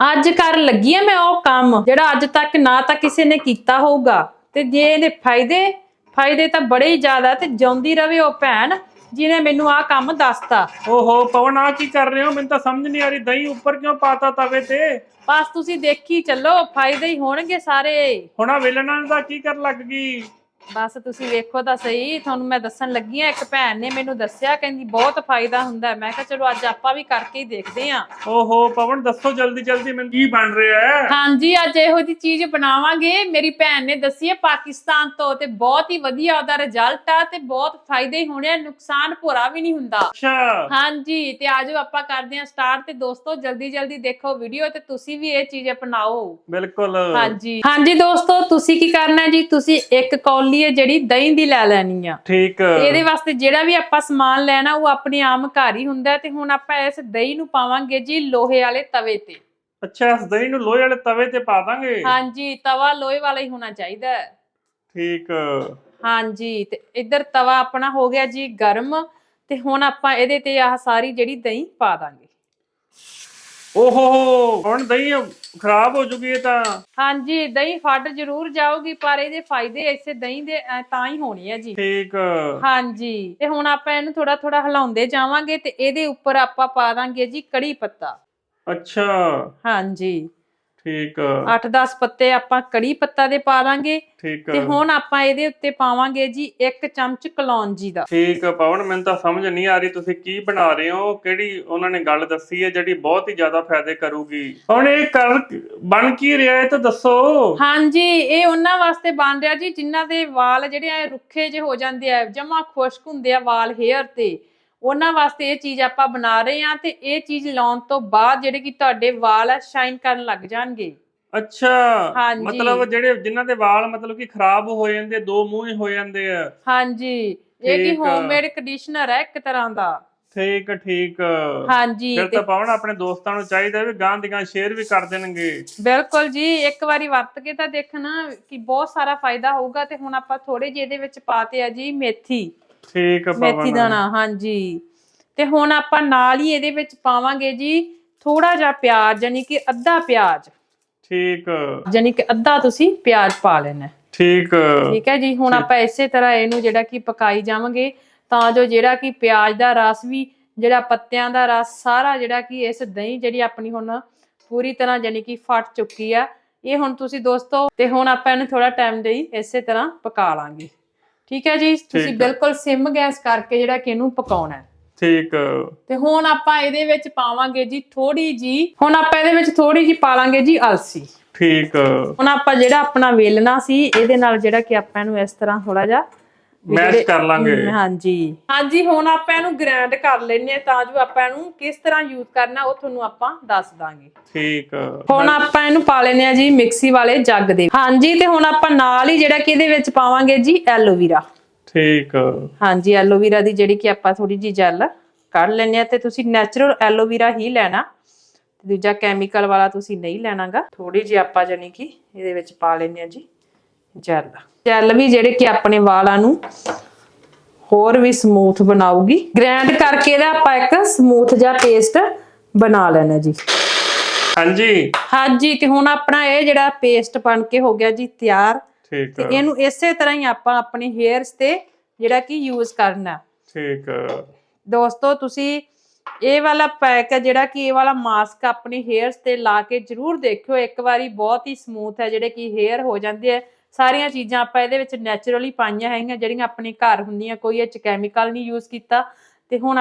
ਅੱਜ ਕਰਨ ਲੱਗੀ ਆ ਮੈਂ ਉਹ ਕੰਮ ਜਿਹੜਾ ਅੱਜ ਤੱਕ ਨਾ ਤਾਂ ਕਿਸੇ ਨੇ ਕੀਤਾ ਹੋਊਗਾ। ਤੇ ਜੇ ਇਹਦੇ ਫਾਇਦੇ ਫਾਇਦੇ ਤਾਂ ਬੜੇ ਹੀ ਜ਼ਿਆਦਾ ਤੇ ਜਿਉਂਦੀ ਰਵੇ ਉਹ ਭੈਣ ਜਿਹਨੇ ਮੈਨੂੰ ਆਹ ਕੰਮ ਦੱਸਤਾ। ਓਹੋ ਪਵਨ ਆ ਕੀ ਕਰ ਰਹੇ? ਹੋ ਮੈਨੂੰ ਤਾਂ ਸਮਝ ਨਹੀਂ ਆ ਰਹੀ ਦਹੀਂ ਉੱਪਰ ਕਿਉਂ ਪਾਤਾ ਤਵੇ ਤੇ? ਬਸ ਤੁਸੀਂ ਦੇਖੀ ਚੱਲੋ ਫਾਇਦੇ ਹੀ ਹੋਣਗੇ ਸਾਰੇ। ਹੁਣ ਆ ਵੇਲਣਾ ਦਾ ਕੀ ਕਰ ਲੱਗ ਗਈ? ਬਸ ਤੁਸੀਂ ਵੇਖੋ ਤਾਂ ਸਹੀ ਤੁਹਾਨੂੰ ਮੈਂ ਦੱਸਣ ਲੱਗੀ ਆ ਇੱਕ ਭੈਣ ਨੇ ਮੈਨੂੰ ਦੱਸਿਆ ਕਹਿੰਦੀ ਬਹੁਤ ਫਾਇਦਾ ਹੁੰਦਾ ਹੈ। ਮੈਂ ਕਿਹਾ ਚਲੋ ਅੱਜ ਆਪਾਂ ਵੀ ਕਰਕੇ ਹੀ ਦੇਖਦੇ ਆਂ ਓਹੋ ਪਵਨ ਦੱਸੋ ਜਲਦੀ ਜਲਦੀ ਮੈਨੂੰ ਕੀ ਬਣ ਰਿਹਾ ਹੈ? ਹਾਂਜੀ ਅੱਜ ਇਹੋ ਜੀ ਚੀਜ਼ ਬਣਾਵਾਂਗੇ। ਮੇਰੀ ਭੈਣ ਨੇ ਦੱਸੀ ਹੈ ਪਾਕਿਸਤਾਨ ਤੋਂ ਤੇ ਬਹੁਤ ਹੀ ਵਧੀਆ ਉਹਦਾ ਰਿਜ਼ਲਟ ਆ ਤੇ ਬਹੁਤ ਫਾਇਦੇ ਹੋਣੇ ਆ ਨੁਕਸਾਨ ਭੋਰਾ ਵੀ ਨਹੀਂ ਹੁੰਦਾ। ਅੱਛਾ। ਹਾਂਜੀ ਤੇ ਆਜੋ ਆਪਾਂ ਕਰਦੇ ਹਾਂ ਸਟਾਰਟ ਤੇ ਦੋਸਤੋ ਜਲਦੀ ਜਲਦੀ ਦੇਖੋ ਵੀਡੀਓ ਤੇ ਤੁਸੀਂ ਵੀ ਇਹ ਚੀਜ਼ ਅਪਣਾਓ। ਬਿਲਕੁਲ। ਹਾਂਜੀ। ਹਾਂਜੀ ਦੋਸਤੋ ਤੁਸੀਂ ਕੀ ਕਰਨਾ ਹੈ ਜੀ? ਤੁਸੀਂ ਇੱਕ ਕੌਲੀ ਹੈ ਜਿਹੜੀ ਦਹੀਂ ਦੀ ਲੈ ਲੈਣੀ ਆ। ਠੀਕ। ਇਹਦੇ ਵਾਸਤੇ ਜਿਹੜਾ ਵੀ ਆਪਾਂ ਸਮਾਨ ਲੈਣਾ ਉਹ ਆਪਣੇ ਆਮ ਘਰ ਹੀ ਹੁੰਦਾ ਤੇ ਹੁਣ ਆਪਾਂ ਇਸ ਦਹੀਂ ਨੂੰ ਪਾਵਾਂਗੇ ਜੀ ਲੋਹੇ ਵਾਲੇ ਤਵੇ ਤੇ। ਅੱਛਾ ਇਸ ਦਹੀਂ ਨੂੰ ਲੋਹੇ ਵਾਲੇ ਤਵੇ ਤੇ ਪਾ ਦਾਂਗੇ? ਹਾਂਜੀ ਤਵਾ ਲੋਹੇ ਵਾਲਾ ਹੀ ਹੋਣਾ ਚਾਹੀਦਾ ਠੀਕ। ਹਾਂਜੀ ਤੇ ਇੱਧਰ ਤਵਾ ਆਪਣਾ ਹੋ ਗਿਆ ਜੀ ਗਰਮ ਤੇ ਹੁਣ ਆਪਾਂ ਇਹਦੇ ਤੇ ਆਹ ਸਾਰੀ ਜਿਹੜੀ ਦਹੀਂ ਪਾ ਦਾਂਗੇ। ਓਹੋ ਹੁਣ ਦਹੀਂ ਖਰਾਬ ਹੋ ਜੂਗੀ ਇਹ ਤਾਂ। ਹਾਂਜੀ ਦਹੀਂ ਫਟ ਜ਼ਰੂਰ ਜਾਊਗੀ ਪਰ ਇਹਦੇ ਫਾਇਦੇ ਇਸੇ ਦਹੀਂ ਦੇ ਅਹ, ਤਾਂ ਹੀ ਹੋਣੇ ਆ ਜੀ। ਠੀਕ। ਹਾਂਜੀ ਤੇ ਹੁਣ ਆਪਾਂ ਇਹਨੂੰ ਥੋੜਾ ਥੋੜਾ ਹਿਲਾਉਂਦੇ ਜਾਵਾਂਗੇ ਤੇ ਇਹਦੇ ਉੱਪਰ ਆਪਾਂ ਪਾ ਦਾਂਗੇ ਜੀ ਕੜੀ ਪੱਤਾ। ਅੱਛਾ। ਹਾਂਜੀ। ਠੀਕ। 8-10 ਪੱਤੇ ਆਪਾਂ ਕੜੀ ਪੱਤਾ ਦੇ ਪਾ ਦਾਂਗੇ। ਠੀਕ। ਤੇ ਹੁਣ ਆਪਾਂ ਇਹਦੇ ਉੱਤੇ ਪਾਵਾਂਗੇ ਜੀ ਇੱਕ ਚਮਚ ਕਲੌਂਜੀ ਦਾ। ਠੀਕ ਆ, ਪਵਨ ਮੈਨੂੰ ਤਾਂ ਸਮਝ ਨਹੀਂ ਆ ਰਹੀ ਤੁਸੀਂ ਕੀ ਬਣਾ ਰਹੇ ਹੋ ਕਿਹੜੀ ਉਹਨਾਂ ਨੇ ਗੱਲ ਦੱਸੀ ਹੈ ਜਿਹੜੀ ਬਹੁਤ ਹੀ ਜ਼ਿਆਦਾ ਫਾਇਦੇ ਕਰੂਗੀ। ਹੁਣ ਇਹ ਕਰ ਬਣ ਕੀ ਰਿਹਾ ਹੈ ਤਾਂ ਦੱਸੋ। ਹਾਂਜੀ ਇਹ ਉਹਨਾਂ ਵਾਸਤੇ ਬਣ ਰਿਹਾ ਜੀ ਜਿਨ੍ਹਾਂ ਦੇ ਵਾਲ ਜਿਹੜੇ ਆ ਰੁੱਖੇ ਜਿਹੇ ਹੋ ਜਾਂਦੇ ਆ ਜਮਾ ਖੁਸ਼ਕ ਹੁੰਦੇ ਆ ਵਾਲ ਹੇਅਰ ਤੇ। ਉਹਨਾਂ ਵਾਸਤੇ ਇਹ ਚੀਜ਼ ਆਪਾਂ ਬਣਾ ਰਹੇ ਆ ਤੇ ਇਹ ਚੀਜ਼ ਲਾਉਣ ਤੋਂ ਬਾਅਦ ਜਿਹੜੇ ਕਿ ਤੁਹਾਡੇ ਵਾਲ ਆ ਸ਼ਾਈਨ ਕਰਨ ਲੱਗ ਜਾਣਗੇ। ਅੱਛਾ। ਮਤਲਬ ਜਿਹੜੇ ਜਿਨ੍ਹਾਂ ਦੇ ਵਾਲ ਮਤਲਬ ਕਿ ਖਰਾਬ ਹੋ ਜਾਂਦੇ ਦੋ ਮੂੰਹ ਹੀ ਹੋ ਜਾਂਦੇ ਆ। ਹਾਂਜੀ। ਇਹ ਕੀ। ਹੋਮਮੇਡ ਕੰਡੀਸ਼ਨਰ ਹੈ ਇੱਕ ਤਰ੍ਹਾਂ ਦਾ। ਠੀਕ ਠੀਕ ਹਾਂਜੀ ਫਿਰ ਤੇ ਪਵਨ ਆਪਣੇ ਦੋਸਤਾਂ ਨੂੰ ਚਾਹੀਦਾ ਵੀ ਗਾਂ ਦੀ ਗਾਂ ਸ਼ੇਅਰ ਵੀ ਕਰ ਦੇਣਗੇ। ਬਿਲਕੁਲ ਜੀ ਇੱਕ ਵਾਰੀ ਵਰਤ ਕੇ ਤਾਂ ਦੇਖਣਾ ਕਿ ਬਹੁਤ ਸਾਰਾ ਫਾਇਦਾ ਹੋਊਗਾ ਤੇ ਹੁਣ ਆਪਾਂ ਥੋੜੇ ਜਿਹੇ ਇਹਦੇ ਵਿੱਚ ਪਾਤੇ ਆ ਜੀ ਮੇਥੀ। ਠੀਕ ਆ ਮੇਥੀ ਦਾਣਾ ਹਾਂਜੀ। ਤੇ ਹੁਣ ਆਪਾਂ ਨਾਲ ਹੀ ਇਹਦੇ ਵਿੱਚ ਪਾਵਾਂਗੇ ਜੀ ਥੋੜਾ ਜਿਹਾ ਪਿਆਜ਼ ਯਾਨੀ ਕਿ ਅੱਧਾ ਪਿਆਜ਼। ਠੀਕ ਯਾਨੀ ਕਿ ਅੱਧਾ ਤੁਸੀਂ ਪਿਆਜ਼ ਪਾ ਲੈਣਾ ਹੈ। ਠੀਕ ਠੀਕ ਹੈ ਜੀ ਹੁਣ ਆਪਾਂ ਇਸੇ ਤਰ੍ਹਾਂ ਇਹਨੂੰ ਜਿਹੜਾ ਕਿ ਪਕਾਈ ਜਾਵਾਂਗੇ ਤਾਂ ਜੋ ਜਿਹੜਾ ਕਿ ਪਿਆਜ਼ ਦਾ ਰਸ ਵੀ ਜਿਹੜਾ ਪੱਤਿਆਂ ਦਾ ਰਸ ਸਾਰਾ ਜਿਹੜਾ ਕਿ ਇਸ ਦਹੀਂ ਜਿਹੜੀ ਆਪਣੀ ਹੁਣ ਪੂਰੀ ਤਰ੍ਹਾਂ ਯਾਨੀ ਕਿ ਫਟ ਚੁੱਕੀ ਆ ਇਹ ਹੁਣ ਤੁਸੀਂ ਦੋਸਤੋ ਤੇ ਹੁਣ ਆਪਾਂ ਇਹਨੂੰ ਥੋੜਾ ਟਾਈਮ ਲਈ ਇਸੇ ਤਰ੍ਹਾਂ ਪਕਾ ਲਾਂਗੇ। ਠੀਕ ਹੈ ਜੀ? ਤੁਸੀਂ। ਬਿਲਕੁਲ ਸਿਮ ਗੈਸ ਕਰਕੇ ਜਿਹੜਾ ਕਿ ਇਹਨੂੰ ਪਕਾਉਣਾ ਹੈ। ਠੀਕ। ਤੇ ਹੁਣ ਆਪਾਂ ਇਹਦੇ ਵਿੱਚ ਪਾਵਾਂਗੇ ਜੀ ਥੋੜੀ ਜੀ ਹੁਣ ਆਪਾਂ ਇਹਦੇ ਵਿੱਚ ਥੋੜੀ ਜੀ ਪਾ ਲਾਂਗੇ ਜੀ ਅਲਸੀ। ਠੀਕ। ਹੁਣ ਆਪਾਂ ਜਿਹੜਾ ਆਪਣਾ ਵੇਲਣਾ ਸੀ ਇਹਦੇ ਨਾਲ ਜਿਹੜਾ ਕਿ ਆਪਾਂ ਇਹਨੂੰ ਇਸ ਤਰ੍ਹਾਂ ਥੋੜਾ ਜਿਹਾ ਮੈਸ਼ ਕਰ ਲਾਂਗੇ। ਹਾਂਜੀ। ਹਾਂਜੀ ਹੁਣ ਆਪਾਂ ਇਹਨੂੰ ਗ੍ਰਾਈਂਡ ਕਰ ਲੈਨੇ ਆ ਤਾਂ ਜੋ ਆਪਾਂ ਇਹਨੂੰ ਕਿਸ ਤਰ੍ਹਾਂ ਯੂਜ਼ ਕਰਨਾ ਉਹ ਤੁਹਾਨੂੰ ਆਪਾਂ ਦੱਸ ਦਾਂਗੇ। ਠੀਕ। ਹੁਣ ਆਪਾਂ ਇਹਨੂੰ ਪਾ ਲੈਨੇ ਆ ਜੀ ਮਿਕਸੀ ਵਾਲੇ ਜੱਗ ਦੇ। ਹਾਂਜੀ ਤੇ ਹੁਣ ਆਪਾਂ ਨਾਲ ਹੀ ਜਿਹੜਾ ਕਿ ਇਹਦੇ ਵਿੱਚ ਪਾਵਾਂਗੇ ਜੀ ਐਲੋਵੀਰਾ। ਠੀਕ। ਹਾਂਜੀ ਐਲੋਵੀਰਾ ਦੀ ਜਿਹੜੀ ਕਿ ਆਪਾਂ ਥੋੜੀ ਜੀ ਜੈਲ ਕੱਢ ਲੈਨੇ ਆ ਤੇ ਤੁਸੀਂ ਨੈਚੁਰਲ ਐਲੋਵੀਰਾ ਹੀ ਲੈਣਾ। ਤੇ ਦੂਜਾ ਕੈਮੀਕਲ ਵਾਲਾ ਤੁਸੀਂ ਨਹੀਂ ਲੈਣਾਗਾ। ਥੋੜੀ ਜੀ ਆਪਾਂ ਜਾਨੀ ਕਿ ਇਹਦੇ ਵਿੱਚ ਪਾ ਲੈਨੇ ਆ ਜੀ। ਜੈਲ। ਜੈਲ ਵੀ ਜਿਹੜੇ ਕਿ ਆਪਣੇ ਵਾਲਾਂ ਨੂੰ ਹੋਰ ਵੀ ਸਮੂਥ ਬਣਾਉਗੀ ਗ੍ਰਾਈਂਡ ਕਰਕੇ ਇਹਦਾ ਆਪਾਂ ਇੱਕ ਸਮੂਥ ਜਿਹਾ ਪੇਸਟ ਬਣਾ ਲੈਣਾ ਜੀ। ਹਾਂਜੀ। ਹਾਂਜੀ ਤੇ ਹੁਣ ਆਪਣਾ ਇਹ ਜਿਹੜਾ ਪੇਸਟ ਬਣ ਕੇ ਹੋ ਗਿਆ ਜੀ ਤਿਆਰ। ਠੀਕ ਤੇ ਇਹਨੂੰ ਇਸੇ ਤਰ੍ਹਾਂ ਹੀ ਆਪਾਂ ਆਪਣੇ ਹੇਅਰਸ ਤੇ ਜਿਹੜਾ ਕਿ ਯੂਜ਼ ਕਰਨਾ। ਠੀਕ ਦੋਸਤੋ ਤੁਸੀਂ ਇਹ ਵਾਲਾ ਪੈਕ ਹੈ ਜਿਹੜਾ ਕਿ ਇਹ ਵਾਲਾ ਮਾਸਕ ਆਪਣੇ ਹੇਅਰਸ ਤੇ ਲਾ ਕੇ ਜਰੂਰ ਦੇਖਿਓ। ਇੱਕ ਵਾਰੀ ਬਹੁਤ ਹੀ ਸਮੂਥ ਹੈ ਜਿਹੜੇ ਕਿ ਹੇਅਰ ਹੋ ਜਾਂਦੇ ਆ। ਸਾਰੀਆਂ ਚੀਜ਼ਾਂ ਆਪਾਂ ਇਹਦੇ ਵਿੱਚ ਨੈਚੁਰਲੀ ਪਾਈਆਂ ਹੈਗੀਆਂ, ਜਿਹੜੀਆਂ ਆਪਣੇ ਘਰ ਹੁੰਦੀਆਂ, ਕੋਈ ਇਹ ਚ ਕੈਮੀਕਲ ਨਹੀਂ ਯੂਜ਼ ਕੀਤਾ, ਤੇ ਹੁਣ